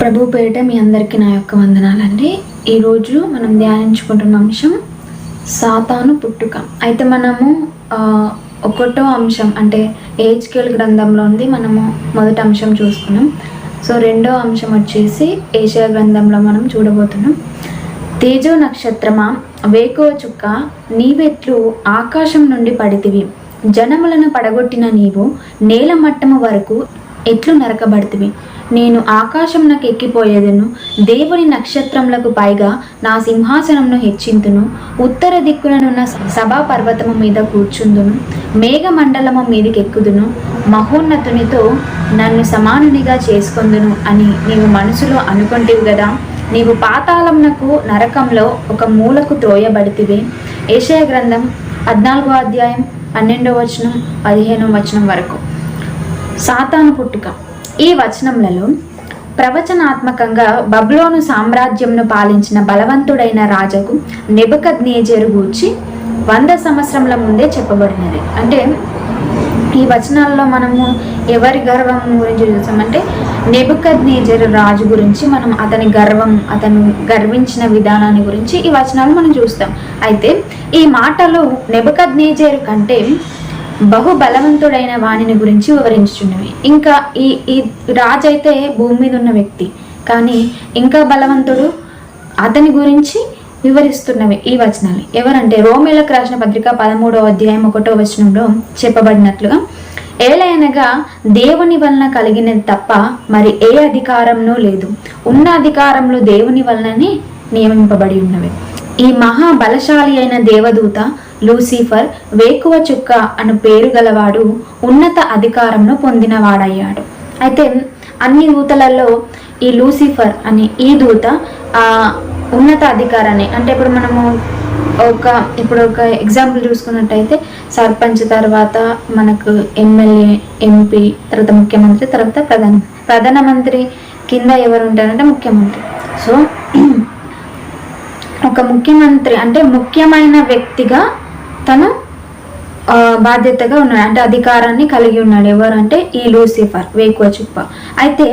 ప్రభు పేరిట మీ అందరికీ నా యొక్క వందనాలండి. ఈరోజు మనం ధ్యానించుకుంటున్న అంశం సాతాను పుట్టుక. అయితే మనము ఒకటో అంశం అంటే ఏజ్కేల్ గ్రంథంలో ఉంది. మనము మొదటి అంశం చూసుకున్నాం. సో రెండో అంశం వచ్చేసి ఏషియా గ్రంథంలో మనం చూడబోతున్నాం. తేజో నక్షత్రమా? వేకువ చుక్క నీవెట్లు ఆకాశం నుండి పడితివి. జనములను పడగొట్టిన నీవు నేల మట్టము వరకు ఎట్లు నరకబడితివి. నేను ఆకాశంనకు ఎక్కిపోయేదను. దేవుని నక్షత్రములకు పైగా నా సింహాసనమును హెచ్చింతును. ఉత్తర దిక్కులనున్న సభా పర్వతము మీద కూర్చుందును. మేఘమండలము మీదకి ఎక్కుదును మహోన్నతునితో నన్ను సమానునిగా చేసుకొందును అని నీవు మనసులో అనుకుంటేవి కదా నీవు పాతాళమునకు నరకంలో ఒక మూలకు త్రోయబడితివి. ఏషయ గ్రంథం పద్నాలుగో అధ్యాయం పన్నెండవ వచనం పదిహేనవ వచనం వరకు. సాతాను పుట్టుక. ఈ వచనములలో ప్రవచనాత్మకంగా బబ్లోను సామ్రాజ్యంను పాలించిన బలవంతుడైన రాజకు నెబద్ నేజరు గూర్చి వంద సంవత్సరముల ముందే చెప్పబడినది. అంటే ఈ వచనాల్లో మనము ఎవరి గర్వం గురించి చూసామంటే నెబుకద్ నేజర్ రాజు గురించి మనం అతని గర్వం అతను గర్వించిన విధానాన్ని గురించి ఈ వచనాలు మనం చూస్తాం. అయితే ఈ మాటలు నెబుకద్ నేజర్ కంటే బహు బలవంతుడైన వాణిని గురించి వివరించుచున్నవి. ఇంకా ఈ ఈ రాజు అయితే భూమి మీద ఉన్న వ్యక్తి. కానీ ఇంకా బలవంతుడు అతని గురించి వివరిస్తున్నవి ఈ వచనాలు. ఎవరంటే రోమిలకు రాసిన పత్రిక పదమూడవ అధ్యాయం ఒకటో వచనంలో చెప్పబడినట్లుగా ఏలైనగా దేవుని వలన కలిగినది తప్ప మరి ఏ అధికారంలో లేదు. ఉన్న అధికారంలో దేవుని వలననే నియమింపబడి ఉన్నవి. ఈ మహా బలశాలి అయిన దేవదూత లూసిఫర్ వేకువ చుక్క అను పేరు గలవాడు ఉన్నత అధికారంను పొందినవాడయ్యాడు. అయితే అన్ని దూతలలో ఈ లూసిఫర్ అనే ఈ దూత ఆ ఉన్నత అధికారాన్ని అంటే ఇప్పుడు మనము ఒక ఇప్పుడు ఒక ఎగ్జాంపుల్ చూసుకున్నట్టయితే సర్పంచ్ తర్వాత మనకు ఎమ్మెల్యే ఎంపీ తర్వాత ముఖ్యమంత్రి తర్వాత ప్రధాన ప్రధానమంత్రి కింద ఎవరు ఉంటారంటే ముఖ్యమంత్రి. సో ఒక ముఖ్యమంత్రి అంటే ముఖ్యమైన వ్యక్తిగా తను బాధ్యతగా ఉన్నాడు. అంటే అధికారాన్ని కలిగి ఉన్నాడు ఎవరు అంటే ఈ లూసిఫర్ వేకువ చుప్ప. అయితే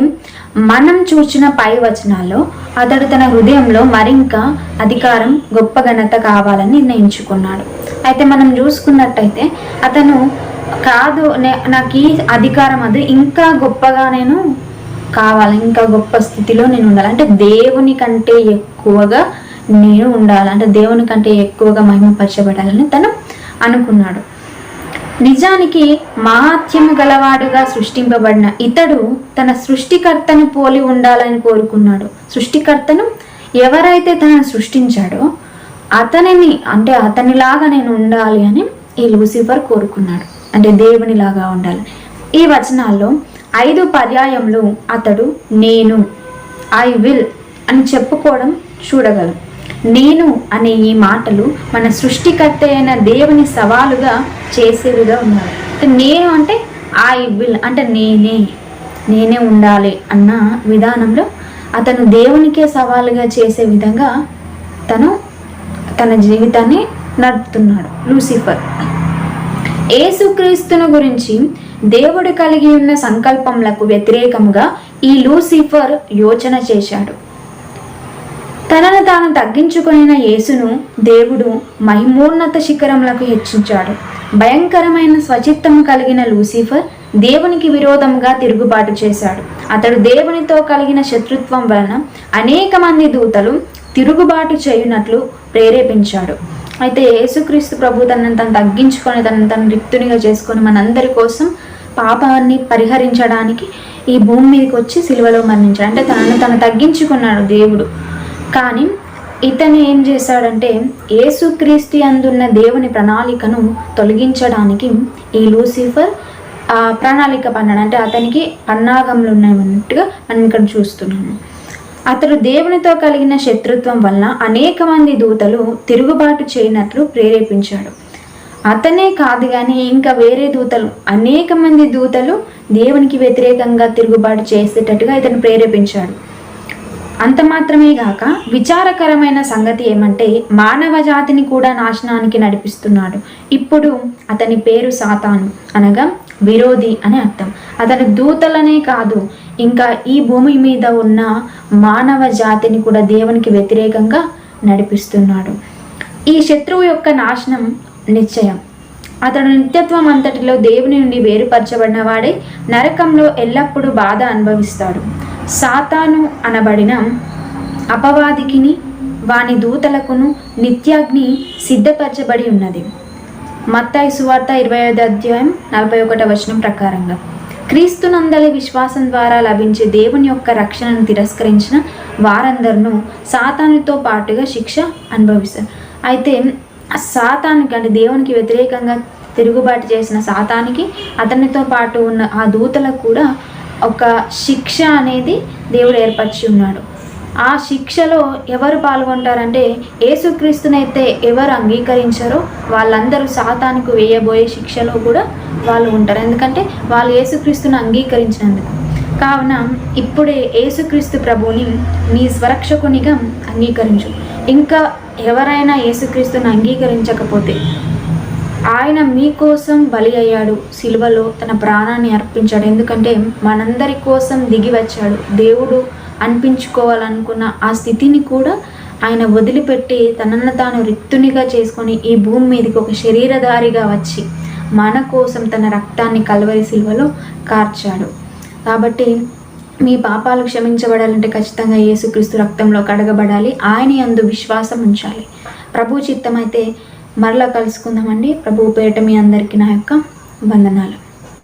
మనం చూసిన పై వచనాల్లో అతడు తన హృదయంలో మరింక అధికారం గొప్ప ఘనత కావాలని నిర్ణయించుకున్నాడు. అయితే మనం చూసుకున్నట్టయితే అతను కాదు నాకు ఈ అధికారం అది ఇంకా గొప్పగా నేను కావాలి ఇంకా గొప్ప స్థితిలో నేను ఉండాలి. అంటే దేవుని కంటే ఎక్కువగా నేను ఉండాలి. అంటే దేవుని కంటే ఎక్కువగా మహిమపరచబడాలని తను అనుకున్నాడు. నిజానికి మహాత్యము గలవాడుగా సృష్టింపబడిన ఇతడు తన సృష్టికర్తను పోలి ఉండాలని కోరుకున్నాడు. సృష్టికర్తను ఎవరైతే తనను సృష్టించాడో అతనిని అంటే అతనిలాగా నేను ఉండాలి అని ఈ లూసిఫర్ కోరుకున్నాడు. అంటే దేవునిలాగా ఉండాలి. ఈ వచనాల్లో ఐదు పర్యాయంలో అతడు నేను ఐ విల్ అని చెప్పుకోవడం చూడగలం. నేను అనే ఈ మాటలు మన సృష్టికర్త అయిన దేవుని సవాలుగా చేసేవిగా ఉన్నాయి. నేను అంటే ఐ విల్ అంటే నేనే నేనే ఉండాలి అన్న విధానంలో అతను దేవునికే సవాలుగా చేసే విధంగా తను తన జీవితాన్ని నడుపుతున్నాడు లూసిఫర్ ఏసుక్రీస్తును గురించి దేవుడు కలిగి ఉన్న సంకల్పములకు వ్యతిరేకంగా ఈ లూసిఫర్ యోచన చేశాడు. తనను తాను తగ్గించుకునిన యేసును దేవుడు మహిమోన్నత శిఖరములకు హెచ్చించాడు. భయంకరమైన స్వచిత్తము కలిగిన లూసిఫర్ దేవునికి విరోధంగా తిరుగుబాటు చేశాడు. అతడు దేవునితో కలిగిన శత్రుత్వం వలన అనేక మంది దూతలు తిరుగుబాటు చేయునట్లు ప్రేరేపించాడు. అయితే యేసుక్రీస్తు ప్రభు తనను తను తగ్గించుకొని తనను తను రిక్తునిగా చేసుకొని మనందరి కోసం పాపాన్ని పరిహరించడానికి ఈ భూమి మీదకి వచ్చి సిలువలో మరణించాడు. అంటే తనను తను తగ్గించుకున్నాడు దేవుడు. కానీ ఇతను ఏం చేశాడంటే యేసుక్రీస్తు అందున్న దేవుని ప్రణాళికను తొలగించడానికి ఈ లూసిఫర్ ఆ ప్రణాళిక పన్నాడు. అంటే అతనికి పన్నాగములు ఉన్నట్టుగా మనం ఇక్కడ చూస్తున్నాము. అతడు దేవునితో కలిగిన శత్రుత్వం వలన అనేక మంది దూతలు తిరుగుబాటు చేయనట్లు ప్రేరేపించాడు. అతనే కాదు కానీ ఇంకా వేరే దూతలు అనేక మంది దూతలు దేవునికి వ్యతిరేకంగా తిరుగుబాటు చేసేటట్టుగా ఇతను ప్రేరేపించాడు. అంత మాత్రమే గాక విచారకరమైన సంగతి ఏమంటే మానవ జాతిని కూడా నాశనానికి నడిపిస్తున్నాడు. ఇప్పుడు అతని పేరు సాతాను. అనగా విరోధి అని అర్థం. అతని దూతలనే కాదు ఇంకా ఈ భూమి మీద ఉన్న మానవ జాతిని కూడా దేవునికి వ్యతిరేకంగా నడిపిస్తున్నాడు. ఈ శత్రువు యొక్క నాశనం నిశ్చయం. అతడు నిత్యత్వం అంతటిలో దేవుని నుండి వేరుపరచబడిన వాడే నరకంలో ఎల్లప్పుడూ బాధ అనుభవిస్తాడు. సాతాను అనబడిన అపవాదికిని వాని దూతలకును నిత్యాగ్ని సిద్ధపరచబడి ఉన్నది. మత్తాయి సువార్త ఇరవై ఐదు అధ్యాయం నలభై ఒకటో వచనం ప్రకారంగా క్రీస్తునందలి విశ్వాసం ద్వారా లభించే దేవుని యొక్క రక్షణను తిరస్కరించిన వారందరినూ సాతానుతో పాటుగా శిక్ష అనుభవిస్తారు అయితే సాతానికి అంటే దేవునికి వ్యతిరేకంగా తిరుగుబాటు చేసిన సాతానికి అతనితో పాటు ఉన్న ఆ దూతలకు కూడా ఒక శిక్ష అనేది దేవుడు ఏర్పరిచి ఉన్నాడు. ఆ శిక్షలో ఎవరు పాల్గొంటారంటే యేసుక్రీస్తునైతే ఎవరు అంగీకరించారో వాళ్ళందరూ సాతానికి వేయబోయే శిక్షలో కూడా వాళ్ళు ఉంటారు. ఎందుకంటే వాళ్ళు యేసుక్రీస్తుని అంగీకరించినందుకు. కావున ఇప్పుడే యేసుక్రీస్తు ప్రభువుని నీ స్వరక్షకునిగా అంగీకరించు. ఇంకా ఎవరైనా యేసుక్రీస్తుని అంగీకరించకపోతే ఆయన మీకోసం బలి అయ్యాడు. సిలువలో తన ప్రాణాన్ని అర్పించాడు. ఎందుకంటే మనందరి కోసం దిగి వచ్చాడు. దేవుడు అనిపించుకోవాలనుకున్న ఆ స్థితిని కూడా ఆయన వదిలిపెట్టి తనను తాను రిక్తునిగా చేసుకొని ఈ భూమి మీదకి ఒక శరీరధారిగా వచ్చి మన కోసం తన రక్తాన్ని కలవరి సిలువలో కార్చాడు. కాబట్టి మీ పాపాలు క్షమించబడాలంటే ఖచ్చితంగా యేసుక్రీస్తు రక్తంలో కడగబడాలి ఆయన అందు విశ్వాసం ఉంచాలి. ప్రభు చిత్తం అయితే మరలా కలుసుకుందామండి. ప్రభు పేట మీ అందరికీ నా యొక్క వందనాలు.